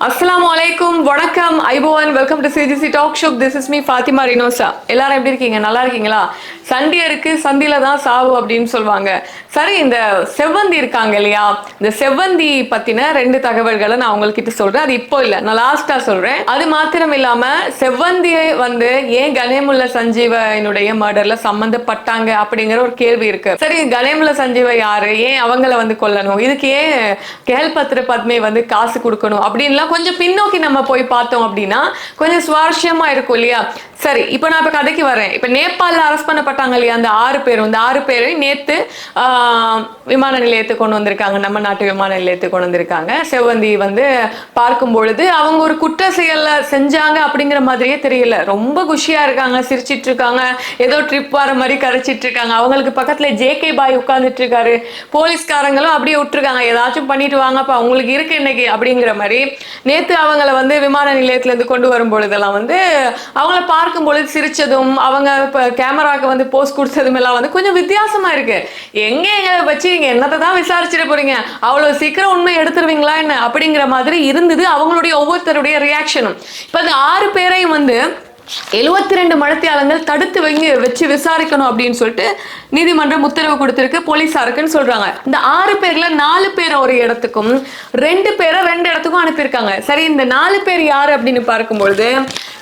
அஸ்லாம் அலைக்கும் வணக்கம் ஐபோவன் welcome to CGC talk show this is me Fathima Rinosa எல்லாரும் எப்படி இருக்கீங்க? நல்லா இருக்கீங்களா? சண்டே இருக்கு சந்தில தான் சாவு அப்படின்னு சொல்லுவாங்க. சரி இந்த செவ்வந்தி இருக்காங்க இல்லையா? இந்த செவ்வந்தி பத்தின ரெண்டு தகவல்களை நான் உங்ககிட்ட சொல்றேன். அது இப்போ இல்லை நான் லாஸ்டா சொல்றேன். அது மாத்திரம் இல்லாம செவ்வந்தியை வந்து ஏன் கணேமுல்ல சஞ்சீவனுடைய மர்டர்ல சம்பந்தப்பட்டாங்க அப்படிங்கிற ஒரு கேள்வி இருக்கு. சரி கணேமுல்ல சஞ்சீவ யாரு? ஏன் அவங்கள வந்து கொல்லணும்? இதுக்கு ஏன் கேள்பத்திர பத்மை வந்து காசு கொடுக்கணும்? அப்படின்லாம் கொஞ்சம் பின்னோக்கி நம்ம போய் பார்த்தோம் அப்படின்னா கொஞ்சம் சுவாரஸ்யமா இருக்கும் இல்லையா? சரி இப்போ நான் இப்போ கதைக்கு வரேன் இப்போ நேபாளில் அரெஸ்ட் பண்ணப்பட்டாங்க இல்லையா அந்த ஆறு பேரும் இந்த ஆறு பேரையும் நேற்று விமான நிலையத்துக்கு கொண்டு வந்திருக்காங்க. நம்ம நாட்டு விமான நிலையத்துக்கு கொண்டு வந்திருக்காங்க. செவ்வந்தி வந்து பார்க்கும் பொழுது அவங்க ஒரு குற்ற செயலை செஞ்சாங்க அப்படிங்கிற மாதிரியே தெரியல. ரொம்ப குஷியாக இருக்காங்க சிரிச்சிட்டு இருக்காங்க. ஏதோ ட்ரிப் வர மாதிரி கரைச்சிட்டு இருக்காங்க. அவங்களுக்கு பக்கத்தில் ஜேகே பாய் உட்காந்துட்டு இருக்காரு. போலீஸ்காரங்களும் அப்படியே விட்டுருக்காங்க. ஏதாச்சும் பண்ணிட்டு வாங்கப்பா அவங்களுக்கு இருக்கு இன்னைக்கு அப்படிங்கிற மாதிரி. நேற்று அவங்கள வந்து விமான நிலையத்துலேருந்து கொண்டு வரும் பொழுதெல்லாம் வந்து அவங்கள பார்க்கும் பொழுது சிரிச்சதும் அவங்க இப்போ கேமராவுக்கு வந்து போஸ்ட் கொடுத்ததும் எல்லாம் வந்து கொஞ்சம் வித்தியாசமா இருக்கு. எங்க எங்களை வச்சு நீங்க என்னத்தை தான் விசாரிச்சுட்டு போறீங்க? அவ்வளவு சீக்கிரம் உண்மை எடுத்துருவீங்களா என்ன? அப்படிங்கிற மாதிரி இருந்தது அவங்களுடைய ஒவ்வொருத்தருடைய ரியாக்ஷனும் இப்போ அந்த ஆறு பேரையும் வந்து எழுபத்தி ரெண்டு மழத்தியாளங்கள் தடுத்து வைங்க வச்சு விசாரிக்கணும் அப்படின்னு சொல்லிட்டு நீதிமன்றம் உத்தரவு கொடுத்துருக்கு. போலீஸாருக்குன்னு சொல்றாங்க. இந்த ஆறு பேர்ல நாலு பேரை ஒரு இடத்துக்கும் ரெண்டு பேரை ரெண்டு இடத்துக்கும் அனுப்பியிருக்காங்க. சரி இந்த நாலு பேர் யாரு அப்படின்னு பார்க்கும்பொழுது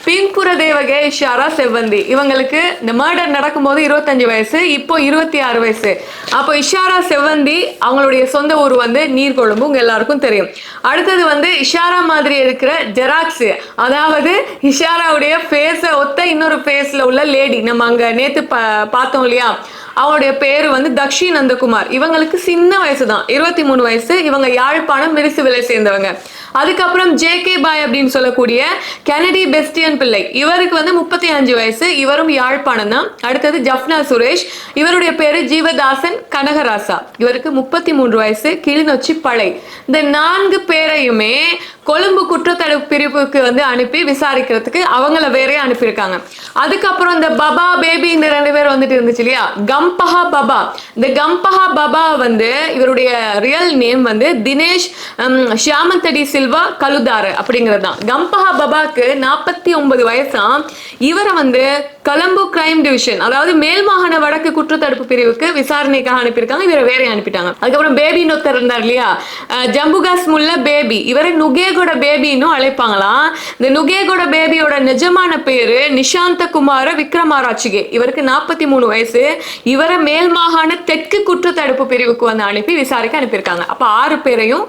பின்புர தேவகே இஷாரா செவ்வந்தி. இவங்களுக்கு இந்த மர்டர் நடக்கும்போது இருபத்தஞ்சு வயசு இப்போ இருபத்தி ஆறு வயசு. அப்போ இஷாரா செவ்வந்தி அவங்களுடைய சொந்த ஊர் வந்து நீர்கொழும்பு உங்க எல்லாருக்கும் தெரியும். அடுத்தது வந்து இஷாரா மாதிரி இருக்கிற ஜெராக்ஸ். அதாவது இஷாராவுடைய ஃபேஸை ஒத்த இன்னொரு ஃபேஸில் உள்ள லேடி நம்ம அங்கே நேற்று பா பார்த்தோம் இல்லையா? அவனுடைய பேரு வந்து தக்ஷி நந்தகுமார். இவங்களுக்கு சின்ன வயசு தான் இருபத்தி மூணு வயசு. இவங்க யாழ்ப்பாணம் மிரிசு விலை சேர்ந்தவங்க. அதுக்கப்புறம் ஜே கே பாய் அப்படின்னு சொல்லக்கூடிய கெனடி பெஸ்டியன் பிள்ளை. இவருக்கு வந்து முப்பத்தி அஞ்சு வயசு. இவரும் யாழ்ப்பாணம் தான். அடுத்தது ஜப்னா சுரேஷ். இவருடைய பேரு ஜீவதாசன் கனகராசா. இவருக்கு முப்பத்தி மூன்று வயசு. கிளிநொச்சி பழை இந்த நான்கு பேரையுமே கொழும்பு குற்றத்தடுப்பு பிரிவுக்கு வந்து அனுப்பி விசாரிக்கிறதுக்கு அவங்கள வேறே அனுப்பியிருக்காங்க. அதுக்கப்புறம் இந்த பபா பேபி இந்த ரெண்டு பேர் வந்துட்டு இருந்துச்சு இல்லையா? கம்பஹா பபா. இந்த கம்பஹா பபா வந்து இவருடைய ரியல் நேம் வந்து தினேஷ் ஹம், ஷியாமந்தடி சில்வா கலுதாரு அப்படிங்கிறது தான் கம்பஹா பபாக்கு நாற்பத்தி ஒன்பது வயசாம் இவரை வந்து கலம்பு கிரைம் டிவிஷன் அதாவது மேல் மாகாண வடக்கு குற்றத்தடுப்பு பிரிவுக்கு விசாரணைக்காக அனுப்பியிருக்காங்க இவரை வேற அனுப்பிட்டாங்க. அதுக்கப்புறம் பேபி நொத்தர் இருந்தார் இல்லையா? அஹ், ஜம்புகாஸ் முல்ல பேபி இவரை நுகேகோட பேபின்னு அழைப்பாங்களாம் இந்த நுகேகோட பேபியோட நிஜமான பேரு நிஷாந்த குமார விக்ரமாராட்சிகே இவருக்கு நாற்பத்தி மூணு வயசு. இவரை மேல் மாகாண தெற்கு குற்றத்தடுப்பு பிரிவுக்கு வந்து அனுப்பி விசாரிக்க அனுப்பியிருக்காங்க. அப்போ ஆறு பேரையும்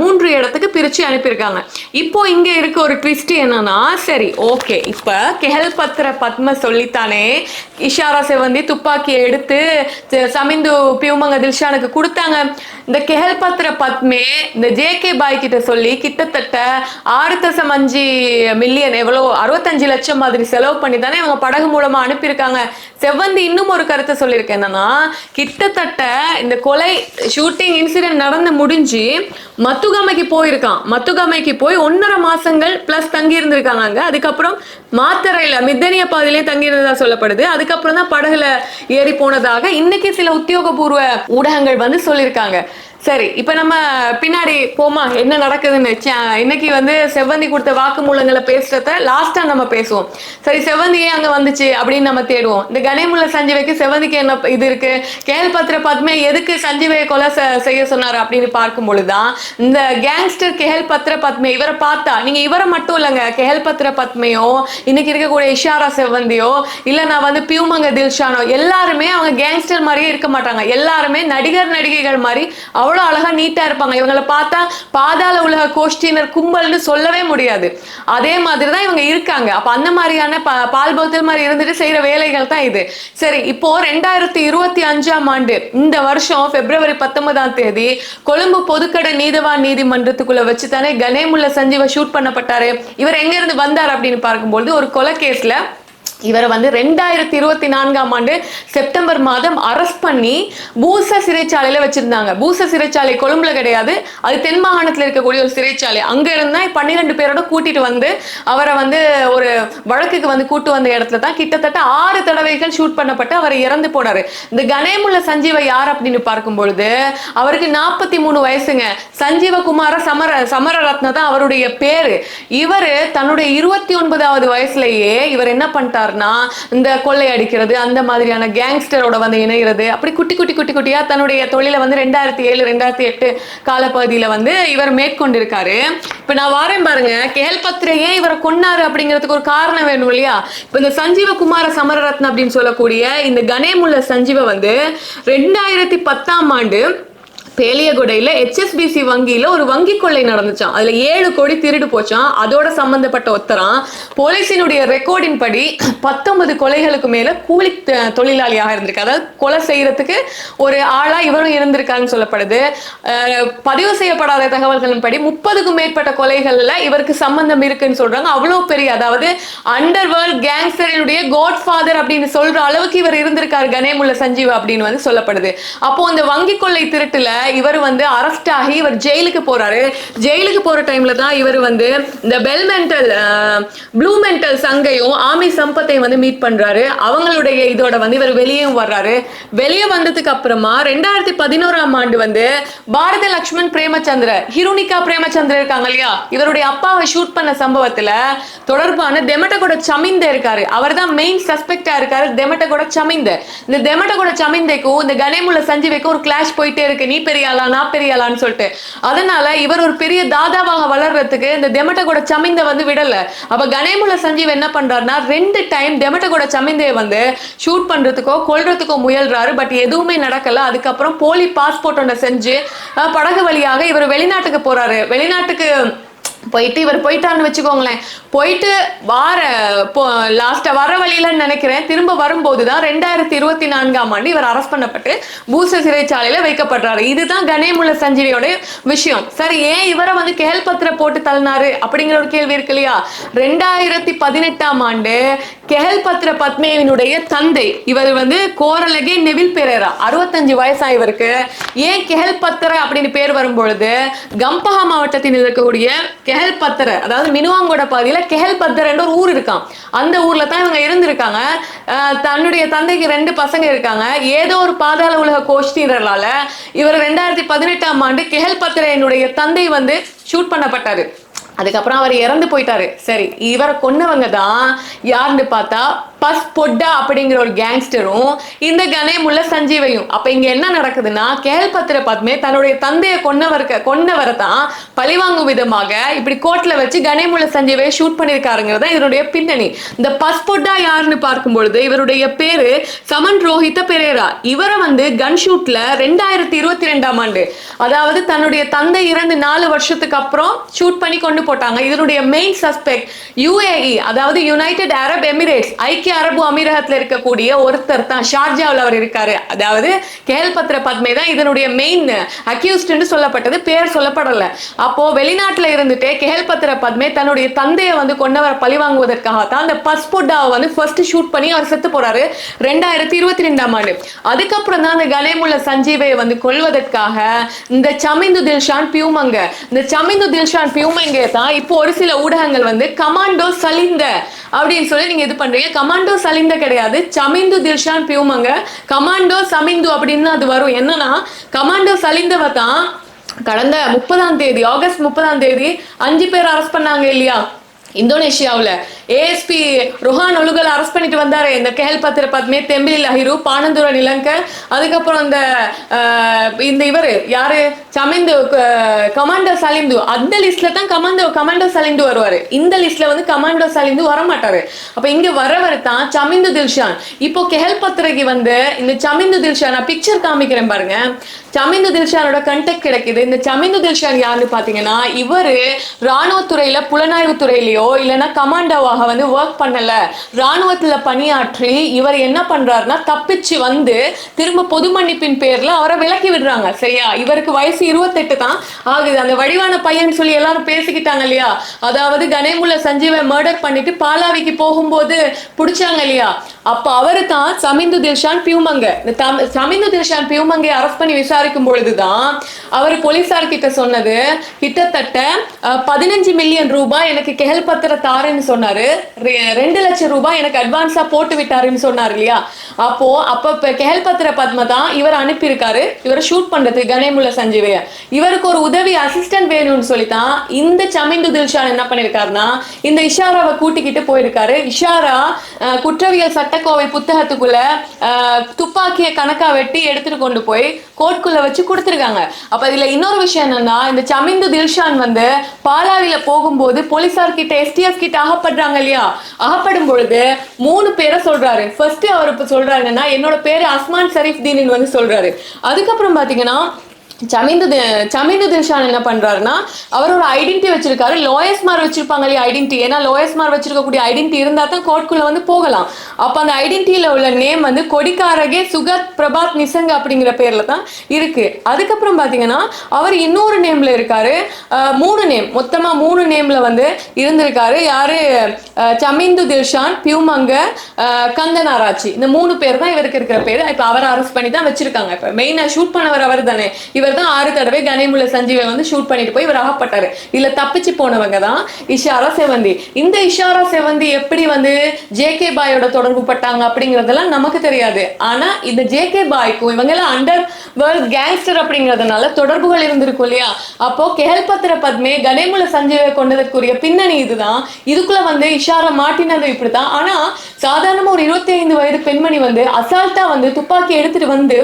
மூன்று இடத்துக்கு பிரிச்சு அனுப்பியிருக்காங்க. இப்போ இங்க இருக்க ஒரு ட்விஸ்ட் என்னன்னா சரி ஓகே இப்போ கெஹல் பத்திர பத்ம சொல்லித்தானே. இஷாரா செவந்தி துப்பாக்கியை எடுத்து சமிந்து பியூமங்க தில்ஷானுக்கு கொடுத்தாங்க. இந்த கெஹல் பத்திர பத்மே இந்த ஜேகே பாய் கிட்ட சொல்லி கிட்டத்தட்ட ஆறு தசம் அஞ்சு மில்லியன் எவ்வளோ அறுபத்தஞ்சு லட்சம் மாதிரி செலவு பண்ணி தானே அவங்க படகு மூலமா அனுப்பியிருக்காங்க. செவ்வந்தி இன்னும் ஒரு கருத்தை சொல்லியிருக்கேன் என்னன்னா கிட்டத்தட்ட இந்த கொலை ஷூட்டிங் இன்சிடென்ட் நடந்து முடிஞ்சு மத்துகமைக்கு போயிருக்கான். மத்துகமைக்கு போய் ஒன்றரை மாசங்கள் பிளஸ் தங்கி இருந்திருக்காங்க அங்க. அதுக்கப்புறம் மாத்தரையில மித்தனிய பாதையிலே தங்கியிருந்ததா சொல்லப்படுது. அதுக்கப்புறம் தான் படகுல ஏறி போனதாக இன்னைக்கு சில உத்தியோகபூர்வ ஊடகங்கள் வந்து சொல்லியிருக்காங்க. சரி இப்ப நம்ம பின்னாடி போமா என்ன நடக்குதுன்னு. இன்னைக்கு வந்து செவ்வந்தி கொடுத்த வாக்குமூலங்களை பேசுறத லாஸ்டா நம்ம பேசுவோம். சரி செவ்வந்தி அங்க வந்துச்சு அப்படின்னு நம்ம தேடுவோம். இந்த கணேமுல்ல சஞ்சீவைக்கு செவ்வந்திக்கு என்ன இது இருக்கு? கேள்பத்திர பாத்துமே எதுக்கு சஞ்சீவையை கொலை செய்ய சொன்னாரு அப்படின்னு பார்க்கும் பொழுதுதான் இந்த கேங்ஸ்டர் கெஹல் பத்ர பத்மே இவரை பார்த்தா நீங்க இவரை மட்டும் இல்லைங்க கெஹல் பத்திர பத்மையோ இன்னைக்கு இருக்கக்கூடிய இஷாரா செவ்வந்தியோ இல்ல நான் வந்து பியூமங்க தில்ஷானோ எல்லாருமே அவங்க கேங்ஸ்டர் மாதிரியே இருக்க மாட்டாங்க. எல்லாருமே நடிகர் நடிகைகள் மாதிரி அவ்வளோ அழகா நீட்டா இருப்பாங்க. இவங்களை பார்த்தா பாதாள உலக கோஷ்டியினர் கும்பல்னு சொல்லவே முடியாது. அதே மாதிரி தான் இவங்க இருக்காங்க. அப்ப அந்த மாதிரியான பால் பௌத்தர் மாதிரி இருந்துட்டு செய்யற வேலைகள் தான் இது. சரி இப்போ ரெண்டாயிரத்தி இருபத்தி அஞ்சாம் ஆண்டு இந்த வருஷம் பிப்ரவரி பத்தொன்பதாம் தேதி கொழும்பு பொதுக்கடை நீதவான் நீதிமன்றத்துக்குள்ள வச்சு தானே கணேமுல்ல சஞ்சீவ ஷூட் பண்ணப்பட்டாரு. இவர் எங்க இருந்து வந்தார் அப்படின்னு பார்க்கும்போது ஒரு கொலை கேஸ்ல இவரை வந்து ரெண்டாயிரத்தி இருபத்தி நான்காம் ஆண்டு செப்டம்பர் மாதம் அரெஸ்ட் பண்ணி பூச சிறைச்சாலையில வச்சிருந்தாங்க. பூச சிறைச்சாலை கொழும்புல கிடையாது. அது தென் மாகாணத்துல இருக்கக்கூடிய ஒரு சிறைச்சாலை. அங்க இருந்தா பன்னிரெண்டு பேரோட கூட்டிட்டு வந்து அவரை வந்து ஒரு வழக்குக்கு வந்து கூட்டு வந்த இடத்துல தான் கிட்டத்தட்ட ஆறு தடவைகள் ஷூட் பண்ணப்பட்டு அவர் இறந்து போனாரு. இந்த கணேமுள்ள சஞ்சீவை யார் அப்படின்னு பார்க்கும் பொழுது அவருக்கு நாற்பத்தி மூணு வயசுங்க. சஞ்சீவகுமார சமர சமர சமரரத்ன தான் அவருடைய பேரு. இவரு தன்னுடைய இருபத்தி ஒன்பதாவது வயசுலயே இவர் என்ன போட்டார்னா இந்த கொள்ளை அடிக்கிறது அந்த மாதிரியான கேங்ஸ்டரோட வந்து இணைகிறது அப்படி குட்டி குட்டி குட்டி குட்டியா தன்னுடைய தொழிலை வந்து ரெண்டாயிரத்தி ஏழு ரெண்டாயிரத்தி எட்டு காலப்பகுதியில வந்து இவர் மேற்கொண்டிருக்காரு. இப்ப நான் வாரேன் பாருங்க கேள்பத்ரே ஏன் இவரை கொன்னாரு அப்படிங்கிறதுக்கு ஒரு காரணம் வேணும் இல்லையா? இப்ப இந்த சஞ்சீவ குமார சமரரத்ன அப்படின்னு சொல்லக்கூடிய இந்த கணேமுள்ள சஞ்சீவ வந்து ரெண்டாயிரத்தி பத்தாம் ஆண்டு பேலியகுடையில ஹெச்எஸ்பிசி வங்கியில ஒரு வங்கி கொள்ளை நடந்துச்சான் அதுல ஏழு கோடி திருடு போச்சான் அதோட சம்பந்தப்பட்ட ஒத்தரம். போலீசினுடைய ரெக்கார்டின் படி பத்தொன்பது கொலைகளுக்கு மேல கூலி தொழிலாளியாக இருந்திருக்கு. அதாவது கொலை செய்யறதுக்கு ஒரு ஆளா இவரும் இருந்திருக்காருன்னு சொல்லப்படுது. பதிவு செய்யப்படாத தகவல்களின் படி முப்பதுக்கும் மேற்பட்ட கொலைகள்ல இவருக்கு சம்பந்தம் இருக்குன்னு சொல்றாங்க. அவ்வளவு பெரிய அதாவது அண்டர் வேர்ல்ட் கேங்ஸ்டரினுடைய காட் ஃபாதர் அப்படின்னு சொல்ற அளவுக்கு இவர் இருந்திருக்காரு கணேமுள்ள சஞ்சீவ் அப்படின்னு வந்து சொல்லப்படுது. அப்போ அந்த வங்கி கொள்ளை திருட்டுல இவர் வந்து அரெஸ்ட் ஆகி இவர் ஜெயிலுக்கு போறாரு. ஜெயிலுக்கு போற டைம்ல தான் இவர் வந்து இந்த பெல் மென்டல் ப்ளூ மென்டல் சங்கையும் ஆமி சம்பத்தையும் வந்து மீட் பண்றாரு. அவங்களுடைய இதோட வந்து இவர் வெளியேயும் வர்றாரு. வெளியே வந்ததுக்கு அப்புறமா ரெண்டாயிரத்தி பதினோராம் ஆண்டு வந்து பாரத லக்ஷ்மண் பிரேமச்சந்திர ஹிருனிகா பிரேமச்சந்திர இருக்காங்க இல்லையா? இவருடைய அப்பாவை ஷூட் பண்ண சம்பவத்துல தொடர்பான தெமட்டகோட சமிந்த இருக்காரு. அவர் தான் மெயின் சஸ்பெக்டா இருக்காரு தெமட்டகோட சமிந்த. இந்த தெமட்டகோட சமிந்தைக்கும் இந்த கணேமுள்ள சஞ்சீவைக்கும் ஒரு கிளாஷ் போயிட்டே இருக்கு. நீ பெரிய ஆளா நான் பெரிய ஆளான்னு சொல்லிட்டு. அதனால இவர் ஒரு பெரிய தாதாவாக வளர்றதுக்கு இந்த தெமட்டகோட சமிந்த வந்து விடல. அப்ப கணேமுல சஞ்சீவ் என்ன பண்றாருன்னா ரெண்டு டைம் தெமட்டகோட சமிந்தையை வந்து ஷூட் பண்றதுக்கோ கொல்றதுக்கோ முயல்றாரு. பட் எதுவுமே நடக்கல. அதுக்கப்புறம் போலி பாஸ்போர்ட் ஒன்று செஞ்சு படகு வழியாக இவர் வெளிநாட்டுக்கு போறாரு. வெளிநாட்டுக்கு போயிட்டு இவர் போயிட்டான்னு வச்சுக்கோங்களேன். போயிட்டு வார போ லாஸ்ட்டை வர வழியிலன்னு நினைக்கிறேன். திரும்ப வரும்போது தான் ரெண்டாயிரத்தி இருபத்தி நான்காம் ஆண்டு இவர் அரெஸ்ட் பண்ணப்பட்டு பூச சிறைச்சாலையில வைக்கப்படுறாரு. இதுதான் கணேமுள்ள சஞ்சீவியோட விஷயம். சரி ஏன் இவரை வந்து கேள்பத்திர போட்டு தள்ளினாரு அப்படிங்கிற ஒரு கேள்வி இருக்கு இல்லையா? ரெண்டாயிரத்தி பதினெட்டாம் ஆண்டு கெஹல்பத்ர பத்மேவினுடைய தந்தை இவர் வந்து கோரலகே நெவில் பெரேரா. அறுபத்தஞ்சு வயசா இவருக்கு ஏன் கெஹல்பத்திர அப்படின்னு பேர் வரும்பொழுது கம்பஹா மாவட்டத்தில் இருக்கக்கூடிய கெஹல் பத்தர அதாவது மினுவாங்கோட பகுதியில கெஹல் என்ற ஒரு ஊர் இருக்கான் அந்த ஊர்ல தான் இவங்க இருந்திருக்காங்க. தன்னுடைய தந்தைக்கு ரெண்டு பசங்க இருக்காங்க. ஏதோ ஒரு பாதாள உலக கோஷ்டினரால இவர் ரெண்டாயிரத்தி பதினெட்டாம் ஆண்டு கெஹல்பத்திரையனுடைய தந்தை வந்து ஷூட் பண்ணப்பட்டாரு. அதுக்கப்புறம் அவர் இறந்து போயிட்டாரு. சரி இவரை கொன்னவங்க தான் யாருன்னு பார்த்தா பஸ் பொட்டா அப்படிங்கிற ஒரு கேங்ஸ்டரும் இந்த கணேமுள்ள சஞ்சீவையும். அப்ப இங்க என்ன நடக்குதுன்னா கேள்பத்திர பத்மே தன்னுடைய தந்தையை கொன்னவருக்கு கொன்னவரை தான் பழிவாங்கும் விதமாக இப்படி கோர்ட்ல வச்சு கணேமுள்ள சஞ்சீவை ஷூட் பண்ணியிருக்காருங்கிறது தான் இதனுடைய பின்னணி. இந்த பஸ் பொட்டா யாருன்னு பார்க்கும் பொழுது இவருடைய பேரு சமன் ரோஹித பெரேரா. இவரை வந்து கன் ஷூட்ல ரெண்டாயிரத்தி இருபத்தி ரெண்டாம் ஆண்டு அதாவது தன்னுடைய தந்தை இறந்து நாலு வருஷத்துக்கு அப்புறம் ஷூட் பண்ணி கொண்டு போட்டாங்க. இதனுடைய மெயின் சஸ்பெக்ட் யுஏஇ அதாவது யுனைடெட் அரப் எமிரேட்ஸ் ஐக்கிய அரபு அமீரகத்துல இருக்கக்கூடிய ஒருத்தர் தான் ஷார்ஜாவில் அவர் இருக்காரு. அதாவது கேள்பத்திர பத்மே தான் இதனுடைய மெயின் அக்யூஸ்ட்னு சொல்லப்பட்டது பேர் சொல்லப்படல. அப்போ வெளிநாட்டுல இருந்துட்டு கேள்பத்திர பத்மே தன்னுடைய தந்தையை வந்து கொண்டவரை பழி வாங்குவதற்காக தான் அந்த பஸ்புட்டாவை வந்து ஃபர்ஸ்ட் ஷூட் பண்ணி அவர் செத்து போறாரு ரெண்டாயிரத்தி இருபத்தி ரெண்டாம் ஆண்டு. அதுக்கப்புறம் தான் அந்த கனேமுள்ள சஞ்சீவை வந்து கொல்வதற்காக இந்த சமிந்து தில்ஷான் பியூமங்க இந்த சமிந்து தில்ஷான் பியூமங்க தான் இப்போ ஒரு சில ஊடகங்கள் வந்து கமாண்டோ சலிந்த அப்படின்னு சொல்லி நீங்க இது பண்றீங்க. கமாண்டோ சலிந்த கிடையாது. சமிந்து தில்ஷான் பியூமங்க. கமாண்டோ சமிந்து அப்படின்னு அது வரும். என்னன்னா கமாண்டோ சலிந்தவ தான் கடந்த முப்பதாம் தேதி ஆகஸ்ட் முப்பதாம் தேதி அஞ்சு பேர் அரெஸ்ட் பண்ணாங்க இல்லையா? இந்தோனேஷியாவில் ஏஎஸ்பி ருஹான் ஒழுகல் அரெஸ்ட் பண்ணிட்டு வந்தாரு. இந்த கேல் பத்திர பத்மே தெம்பிலி லஹிரு பானந்துர நிலங்க. அதுக்கப்புறம் இந்த இந்த இவரு யாரு? சமிந்து கமாண்டோ சலிந்து. அந்த லிஸ்ட்ல தான் கமாண்டோ கமாண்டோ சலிந்து வருவாரு. இந்த லிஸ்ட்ல வந்து கமாண்டோ சலிந்து வர மாட்டாரு அப்ப இங்க வரவர் தான் சமிந்து தில்ஷான். இப்போ கெஹல் பத்திரைக்கு வந்து இந்த சமிந்து தில்ஷான் நான் பிக்சர் காமிக்கிறேன் பாருங்க. சமிந்து தில்ஷானோட கண்டெக்ட் கிடைக்குது. இந்த சமிந்து தில்ஷான் யாருன்னு பாத்தீங்கன்னா இவரு ராணுவத்துறையில புலனாய்வு துறையிலயோ இல்லைன்னா கமாண்டோவாக வந்து ஒர்க் பண்ணல. ராணுவத்துல பணியாற்றி இவர் என்ன பண்றாருன்னா தப்பிச்சு வந்து திரும்ப பொது மன்னிப்பின் பேர்ல அவரை விலக்கி விடுறாங்க. சரியா? இவருக்கு வயசு இருபத்தெட்டு தான் ஆகுது. அந்த வடிவான பையன் சொல்லி எல்லாரும் பேசிக்கிட்டாங்க இல்லையா? அதாவது கணேமுல்ல சஞ்சீவை மர்டர் பண்ணிட்டு பாலாவிக்கு போகும்போது பிடிச்சாங்க இல்லையா? அப்ப அவரு தான் சமிந்து தில்ஷான் பியூமங்க. இந்த சமிந்து தில்ஷான் பியூமங்கை அரெஸ்ட் பண்ணி விசாரிக்கும் பொழுதுதான் அவர் போலீசார் கிட்ட சொன்னது கிட்டத்தட்ட பதினஞ்சு மில்லியன் ரூபாய் எனக்கு கெஹல் பத்திர தாருன்னு சொன்னாரு ரெண்டு லட்சம் ரூபாய் எனக்கு அட்வான்ஸா போட்டு விட்டாருன்னு சொன்னார் இல்லையா? அப்போ அப்ப இப்ப கெஹல் பத்திர பத்மா தான் இவர் அனுப்பியிருக்காரு. இவரை ஷூட் பண்றது கணேமுள்ள சஞ்சீவைய. இவருக்கு ஒரு உதவி அசிஸ்டன்ட் வேணும்னு சொல்லித்தான் இந்த சமிந்து தில்ஷான் என்ன பண்ணிருக்காருன்னா இந்த இஷாராவை கூட்டிக்கிட்டு போயிருக்காரு. இஷாரா குற்றவியல் சட்டக்கோவை புத்தகத்துக்குள்ள துப்பாக்கியை கணக்கா வெட்டி எடுத்துட்டு கொண்டு போய் கோர்ட்குள்ள வச்சு கொடுத்துருக்காங்க. அப்ப இதுல இன்னொரு விஷயம் என்னன்னா இந்த சமிந்து தில்ஷான் வந்து பாலாவில போகும்போது போலீசார் கிட்ட எஸ்டிஎஃப் கிட்ட அகப்படுறாங்க இல்லையா? அகப்படும் பொழுது மூணு பேரை சொல்றாரு. ஃபர்ஸ்ட் அவர் இப்ப சொல்றாரு என்னன்னா என்னோட பேரு அஸ்மான் ஷரீஃப் தீனின் வந்து சொல்றாரு. அதுக்கப்புறம் பாத்தீங்கன்னா சமிந்து சமிந்து தில்ஷான் என்ன பண்றாருன்னா அவர் ஒரு ஐடென்டி வச்சிருக்காரு. லோயஸ் மார் வச்சிருப்பாங்க இல்லையா ஐடென்டி ஏன்னா லோயஸ் மார் வச்சிருக்கக்கூடிய ஐடென்டி இருந்தா தான் கோர்ட்குள்ள வந்து போகலாம். அப்ப அந்த ஐடென்டில உள்ள நேம் வந்து கொடிக்காரகே சுகத் பிரபாத் நிசங்க அப்படிங்கிற பேர்ல தான் இருக்கு. அதுக்கப்புறம் பாத்தீங்கன்னா அவர் இன்னொரு நேம்ல இருக்காரு. மூணு நேம் மொத்தமா மூணு நேம்ல வந்து இருந்திருக்காரு. யாரு? சமிந்து தில்ஷான் பியூமங்க கந்தனாராச்சி. இந்த மூணு பேர் தான் இவருக்கு இருக்கிற பேர். இப்ப அவரை அரெஸ்ட் பண்ணி தான் வச்சிருக்காங்க. இப்ப மெயினா ஷூட் பண்ணவர் அவர் தானே இவர் தான் ஆறு தடவை கணேமுல்ல சஞ்சீவை வந்து ஷூட் பண்ணிட்டு போய் இவர் அகப்பட்டாரு. இதுல தப்பிச்சு போனவங்க தான் இஷாரா செவந்தி. இந்த இஷாரா செவந்தி எப்படி வந்து ஜேகே பாயோட தொடர்பு பட்டாங்க அப்படிங்கறதெல்லாம் நமக்கு தெரியாது. ஆனா இந்த ஜேகே பாய்க்கும் இவங்க எல்லாம் அண்டர் வேர்ல்ட் கேங்ஸ்டர் அப்படிங்கறதுனால தொடர்புகள் இருந்திருக்கும் இல்லையா? அப்போ கெஹல்பத்திர பத்மே கணேமுல சஞ்சீவை கொண்டதற்குரிய பின்னணி இதுதான். இதுக்குள்ள வந்து இஷாரா மாட்டினது இப்படிதான் ஆனா சாதாரணமா ஒரு இருபத்தி ஐந்து வயது பெண்மணி வந்து அசால்ட்டா வந்து துப்பாக்கி எடுத்துட்டு வந்து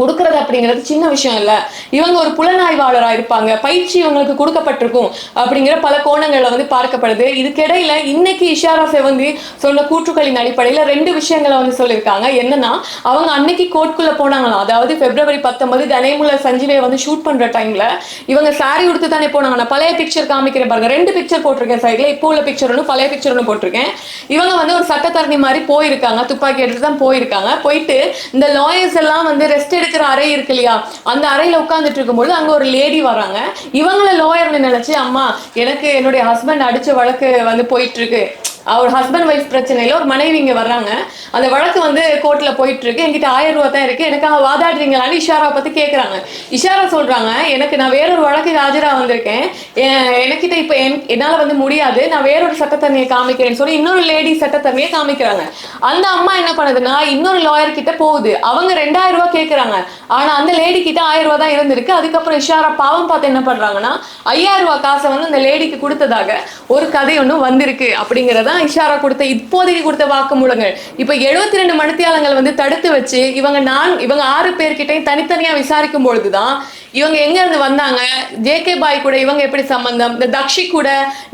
கொடுக்கறது அப்படிங்கிறது சின்ன விஷயம் இல்லை. இவங்க ஒரு புலனாய்வாளராக இருப்பாங்க பயிற்சி இவங்களுக்கு கொடுக்கப்பட்டிருக்கும் அப்படிங்கிற பல கோணங்களில் வந்து பார்க்கப்படுது. இதுக்கிடையில இன்னைக்கு இஷாரா செவந்தி சொன்ன கூற்றுக்களின் அடிப்படையில் ரெண்டு விஷயங்களை வந்து சொல்லியிருக்காங்க. என்னன்னா அவங்க அன்னைக்கு கோர்ட்குள்ள போனாங்களாம். அதாவது பிப்ரவரி பத்தொன்பது கணேமுல சஞ்சீவை வந்து ஷூட் பண்ற டைம்ல இவங்க சாரி உடுத்து தானே போனாங்க பழைய பிக்சர் காமிக்கிறேன் பாருங்க. ரெண்டு பிக்சர் போட்டிருக்கேன் சைட்ல இப்போ உள்ள பிக்சர் ஒன்று பழைய பிக்சர் ஒன்று போட்டிருக்கேன். இவங்க வந்து ஒரு சட்டத்தரணி மாதிரி போயிருக்காங்க. துப்பாக்கி எடுத்து தான் போயிருக்காங்க. போயிட்டு இந்த லாயர்ஸ் எல்லாம் வந்து ரெஸ்ட் இருக்கிற அறை இருக்கு இல்லையா? அந்த அறையில உட்கார்ந்துட்டு இருக்கும்போது அங்க ஒரு லேடி வராங்க. இவங்கள லோயர்னு நினைச்சு அம்மா எனக்கு என்னுடைய ஹஸ்பண்ட் அடிச்ச வழக்கு வந்து போயிட்டு இருக்கு. அவர் ஹஸ்பண்ட் ஒய்ஃப் பிரச்சனையில ஒரு மனைவி இங்க வர்றாங்க. அந்த வழக்கு வந்து கோர்ட்ல போயிட்டு இருக்கு என்கிட்ட ஆயிரம் ரூபா தான் இருக்கு. எனக்காக வாதாடுறீங்களான்னு இஷாரா பத்தி கேக்குறாங்க. இஷாரா சொல்றாங்க எனக்கு நான் வேறொரு வழக்கு ஆஜரா வந்திருக்கேன். எனக்கிட்ட இப்ப என்- என்னால வந்து முடியாது. நான் வேறொரு சட்டத்தன்மையை காமிக்கிறேன்னு சொல்லி இன்னொரு லேடி சட்டத்தன்மையை காமிக்கிறாங்க. அந்த அம்மா என்ன பண்ணுதுன்னா இன்னொரு லாயர் கிட்ட போகுது. அவங்க ரெண்டாயிரம் ரூபா கேக்குறாங்க. ஆனா அந்த லேடி கிட்ட ஆயிரம் ரூபா தான் இருந்திருக்கு. அதுக்கப்புறம் இஷாரா பாவம் பார்த்து என்ன பண்றாங்கன்னா ஐயாயிரம் ரூபா காசை வந்து அந்த லேடிக்கு கொடுத்ததாக ஒரு கதை ஒன்றும் வந்திருக்கு. அப்படிங்கறதான் இஷாரா கொடுத்த இப்போதைக்கு கொடுத்த வாக்குமூலங்கள். இப்ப எழுபத்தி ரெண்டு மணித்தியாலங்கள் வந்து தடுத்து வச்சு இவங்க நான் இவங்க ஆறு பேர்கிட்டையும் தனித்தனியா விசாரிக்கும் பொழுதுதான் இவங்க எங்க இருந்து வந்தாங்க ஜேகே பாய் கூட இவங்க எப்படி சம்பந்தம்? இந்த தக்ஷி கூட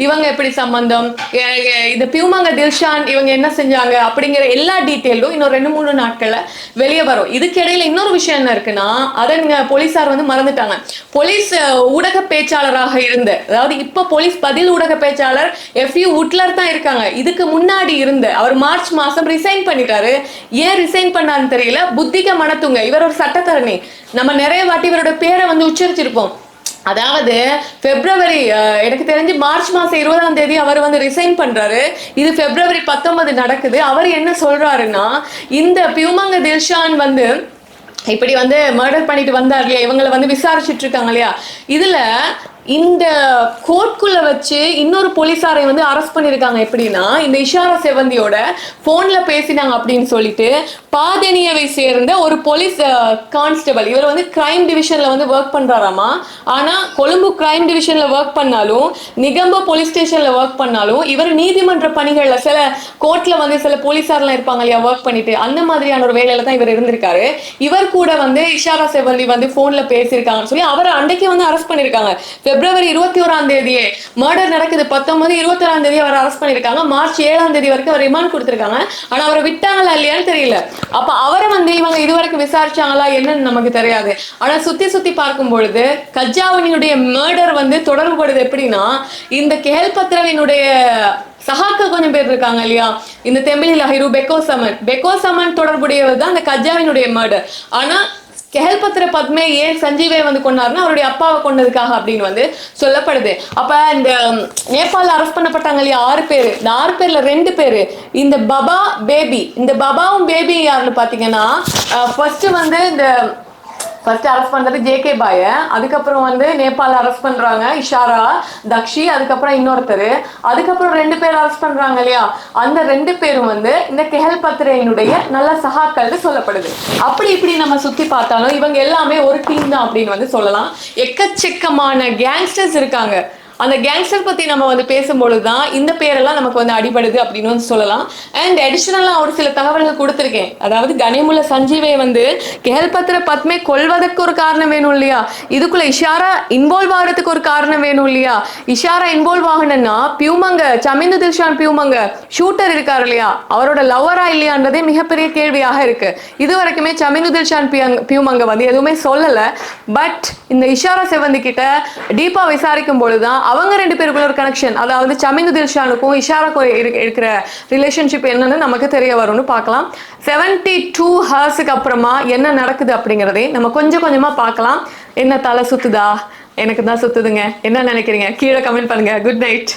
இவங்க எப்படி சம்பந்தம்? இந்த பியூமாங்க தில்ஷான் இவங்க என்ன செஞ்சாங்க? அப்படிங்கிற எல்லா டீட்டெயிலும் இன்னும் ரெண்டு மூணு நாட்கள்ல வெளியே வரும். இதுக்கிடையில இன்னொரு விஷயம் என்ன இருக்குன்னா அதை நீங்க வந்து மறந்துட்டாங்க. போலீஸ் ஊடக பேச்சாளராக இருந்த அதாவது இப்ப போலீஸ் பதில் ஊடக பேச்சாளர் எஃப் யூ உட்லர் தான் இருக்காங்க. இதுக்கு முன்னாடி இருந்த அவர் மார்ச் மாசம் ரிசைன் பண்ணிட்டாரு. ஏன் ரிசைன் பண்ணாருன்னு தெரியல? புத்திக மனத்துங்க. இவர் ஒரு சட்டத்தரணி. நம்ம நிறைய வாட்டி இவரோட பேரை வந்து உச்சரிச்சிருப்போம். அதாவது பிப்ரவரி எனக்கு தெரிஞ்சு மார்ச் மாசம் இருபதாம் தேதி அவர் வந்து ரிசைன் பண்றாரு. இது பிப்ரவரி பத்தொன்பது நடக்குது. அவர் என்ன சொல்றாருன்னா இந்த பியூமங்க தில்ஷான் வந்து இப்படி வந்து மர்டர் பண்ணிட்டு வந்தார் இல்லையா? இவங்களை வந்து விசாரிச்சுட்டு இருக்காங்க இல்லையா? இதுல இந்த கோர்ட்குள்ள வச்சு இன்னொரு போலீஸாரை வந்து அரெஸ்ட் பண்ணியிருக்காங்க எப்படின்னா இந்த இஷாரா செவந்தியோட ஃபோனில் பேசினாங்க அப்படின்னு சொல்லிட்டு பாதனியவை சேர்ந்த ஒரு போலீஸ் கான்ஸ்டபிள் இவர் வந்து கிரைம் டிவிஷன்ல வந்து ஒர்க் பண்றாராமா? ஆனா கொழும்பு கிரைம் டிவிஷன்ல ஒர்க் பண்ணாலும் நிகம்ப போலீஸ் ஸ்டேஷன்ல ஒர்க் பண்ணாலும் இவர் நீதிமன்ற பணிகள்ல சில கோர்ட்ல வந்து சில போலீஸார்லாம் இருப்பாங்க இல்லையா ஒர்க் பண்ணிட்டு அந்த மாதிரியான ஒரு வேலையில தான் இவர் இருந்திருக்காரு. இவர் கூட வந்து இஷாரா செவந்தி வந்து ஃபோனில் பேசியிருக்காங்கன்னு சொல்லி அவரை அன்றைக்கே வந்து அரெஸ்ட் பண்ணியிருக்காங்க. பிப்ரவரி இருபத்தி ஓராம் தேதியே மர்டர் நடக்குது. பத்தொன்பது இருபத்தி ஓராம் தேதி அவர் அரெஸ்ட் பண்ணியிருக்காங்க. மார்ச் ஏழாம் தேதி வரைக்கும் அவர் ரிமாண்ட் கொடுத்துருக்காங்க. ஆனா அவரை விட்டாங்களா இல்லையான்னு தெரியல. அப்ப அவரை வந்து இவங்க இதுவரைக்கும் விசாரிச்சாங்களா என்னன்னு நமக்கு தெரியாது. ஆனா சுத்தி சுத்தி பார்க்கும் பொழுது கஜாவனியுடைய மர்டர் வந்து தொடர்புபடுது எப்படின்னா இந்த கேள்பத்திரவினுடைய சஹாக்கள் கொஞ்சம் பேர் இருக்காங்க இல்லையா? இந்த தெம்பிலி லஹிரு பெக்கோ சமன் பெக்கோ சமன் தொடர்புடையவர் தான் அந்த கஜாவினுடைய மர்டர் ஆனா கெஹல்பத்திர பத்மே ஏன் சஞ்சீவை வந்து கொண்டாருன்னா அவருடைய அப்பாவை கொண்டதுக்காக அப்படின்னு வந்து சொல்லப்படுது. அப்ப இந்த நேபாளில் அரெஸ்ட் பண்ணப்பட்டாங்க இல்லையா? ஆறு பேர். இந்த ஆறு பேர்ல ரெண்டு பேர். இந்த பபா பேபி. இந்த பபாவும் பேபி யாருன்னு பாத்தீங்கன்னா ஃபர்ஸ்ட் வந்து இந்த ஃபர்ஸ்ட் அரெஸ்ட் பண்றது ஜேகே பாய அதுக்கப்புறம் வந்து நேபாள் அரெஸ்ட் பண்றாங்க. இஷாரா தக்ஷி அதுக்கப்புறம் இன்னொருத்தர். அதுக்கப்புறம் ரெண்டு பேர் அரெஸ்ட் பண்றாங்க இல்லையா? அந்த ரெண்டு பேரும் வந்து இந்த கெஹல் பத்ரேனுடைய நல்ல சகாக்கள்னு சொல்லப்படுது. அப்படி இப்படி நம்ம சுத்தி பார்த்தாலும் இவங்க எல்லாமே ஒரு டீம் தான் அப்படின்னு வந்து சொல்லலாம். எக்கச்சக்கமான கேங்ஸ்டர்ஸ் இருக்காங்க. அந்த கேங்ஸ்டர் பத்தி நம்ம வந்து பேசும்பொழுது தான் இந்த பேரெல்லாம் நமக்கு வந்து அடிபடுது அப்படின்னு வந்து சொல்லலாம். அண்ட் அடிஷனலாக ஒரு சில தகவல்கள் கொடுத்துருக்கேன். அதாவது கனிமுல்ல சஞ்சீவை வந்து கேள்பத்திர பத்மே கொல்வதற்கு ஒரு காரணம் வேணும் இல்லையா? இதுக்குள்ள இஷாரா இன்வால்வ் ஆகிறதுக்கு ஒரு காரணம் வேணும் இல்லையா? இஷாரா இன்வால்வ் ஆகணும்னா பியூமங்க சமிந்து தில்ஷான் பியூமங்க ஷூட்டர் இருக்கார் இல்லையா? அவரோட லவ்வரா இல்லையான்றதே மிகப்பெரிய கேள்வியாக இருக்கு. இது வரைக்குமே சமிந்து தில்ஷான் பியங் பியூமங்க வந்து எதுவுமே சொல்லலை. பட் இந்த இஷாரா செவந்தி கிட்ட டீப்பா விசாரிக்கும் பொழுதுதான் அவங்க ரெண்டு பேருக்குள்ள ஒரு கனெக்ஷன் அதாவது சமிங்கு தில்ஷானுக்கும் இஷாராக்கும் இருக்கிற ரிலேஷன்ஷிப் என்னன்னு நமக்கு தெரிய வரும்னு பார்க்கலாம். செவன்டி டூ ஹார்ஸுக்கு அப்புறமா என்ன நடக்குது அப்படிங்கிறதே நம்ம கொஞ்சம் கொஞ்சமாக பார்க்கலாம். என்ன தலை சுத்துதா? எனக்கு தான் சுத்துதுங்க. என்ன நினைக்கிறீங்க? கீழே கமெண்ட் பண்ணுங்க. Good night